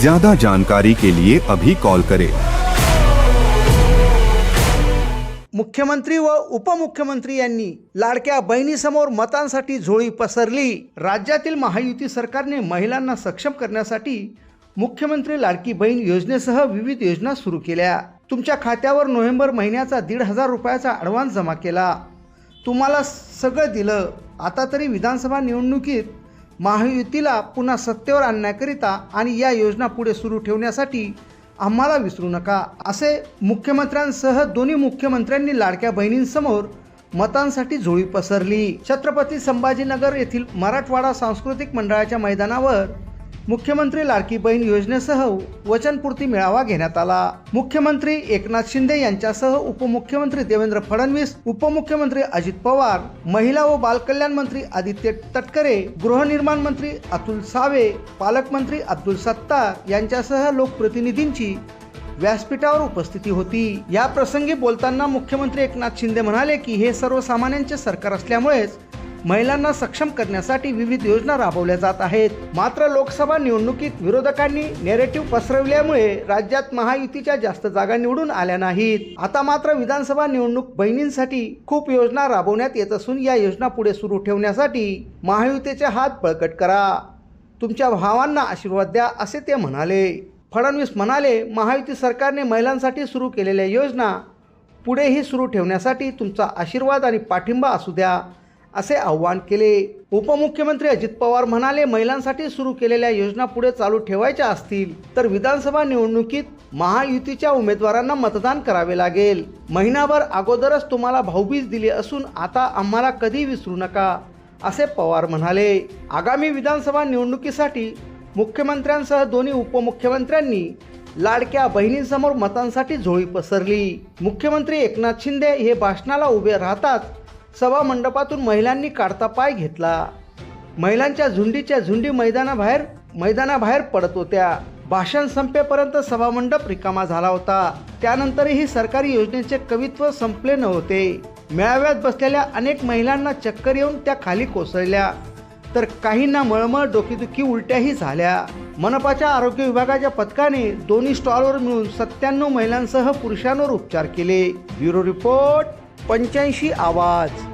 ज्यादा जानकारी के लिए अभी कॉल करें। मुख्यमंत्री व उपमुख्यमंत्री यांनी लाडक्या बहिणीसमोर मतांसाठी झोळी पसरली. राज्यातील महायुती सरकारने महिलांना सक्षम करण्यासाठी मुख्यमंत्री लाडकी बहीण योजनेसह विविध योजना सुरू केल्या. तुमच्या खात्यावर नोव्हेंबर महिन्याचा दीड हजार रुपयाचा ॲडव्हान्स जमा केला. तुम्हाला सगळं दिलं. आता तरी विधानसभा निवडणुकीत महायुतीला पुन्हा सत्तेवर आणण्याकरिता आणि या योजना पुढे सुरू ठेवण्यासाठी आम्हाला विसरू नका असे मुख्यमंत्र्यांसह दोन्ही मुख्यमंत्र्यांनी लाडक्या बहिणींसमोर मतांसाठी झोळी पसरली. छत्रपती संभाजीनगर येथील मराठवाडा सांस्कृतिक मंडळाच्या मैदानावर मुख्यमंत्री लाडकी बहीण योजनेसह वचनपूर्ती मेळावा घेण्यात आला. मुख्यमंत्री एकनाथ शिंदे यांच्यासह उपमुख्यमंत्री देवेंद्र फडणवीस उपमुख्यमंत्री अजित पवार महिला व बालकल्याण मंत्री आदित्य तटकरे गृहनिर्माण मंत्री अतुल सावे पालकमंत्री अब्दुल सत्तार यांच्यासह लोकप्रतिनिधींची व्यासपीठावर उपस्थिती होती. या प्रसंगी बोलताना मुख्यमंत्री एकनाथ शिंदे म्हणाले की हे सर्वसामान्यांचे सरकार असल्यामुळेच महिलांना सक्षम करण्यासाठी विविध योजना राबवल्या जात आहेत. मात्र लोकसभा निवडणुकीत विरोधकांनी नेरेटिव्ह पसरवल्यामुळे राज्यात महायुतीच्या जास्त जागा निवडून आल्या नाहीत. आता मात्र विधानसभा निवडणूक बहिणींसाठी खूप योजना राबवण्यात येत असून या योजना पुढे सुरू ठेवण्यासाठी महायुतीचे हात बळकट करा. तुमच्या भावांना आशीर्वाद द्या असे ते म्हणाले. फडणवीस म्हणाले महायुती सरकारने महिलांसाठी सुरू केलेल्या योजना पुढेही सुरू ठेवण्यासाठी तुमचा आशीर्वाद आणि पाठिंबा असू द्या. असे आव्हान केले. उपमुख्यमंत्री अजित पवार म्हणाले महिलांसाठी सुरू केलेल्या योजना पुढे चालू ठेवायच्या असतील तर विधानसभा निवडणुकीत महायुतीच्या उमेदवारांना मतदान करावे लागेल. महिनाभर अगोदरच तुम्हाला भाऊबीज दिली असून आता आम्हाला कधी विसरू नका असे पवार म्हणाले. आगामी विधानसभा निवडणुकीसाठी मुख्यमंत्र्यांसह दोन्ही उपमुख्यमंत्र्यांनी लाडक्या बहिणींसमोर मतांसाठी झोळी पसरली. मुख्यमंत्री एकनाथ शिंदे हे भाषणाला उभे राहताच सभा मंडपातून महिलांनी काढता पाय घेतला. महिलांच्या झुंडीच्या झुंडी मैदानाबाहेर मैदानाबाहेर पडत होत्या. भाषण संपेपर्यंत सभामंडप रिकामा झाला होता. त्यानंतरही सरकारी योजनेचे कवित्व संपले नव्हते. मेळाव्यात बसलेल्या अनेक महिलांना चक्कर येऊन त्या खाली कोसळल्या. तर काहींना मळमळ डोकेदुखी उलट्याही झाल्या. मनपाच्या आरोग्य विभागाच्या पथकाने दोन्ही स्टॉलवर मिळून सत्त्याण्णव महिलांसह पुरुषांवर उपचार केले. Bureau report. पंच्याऐंशी आवाज.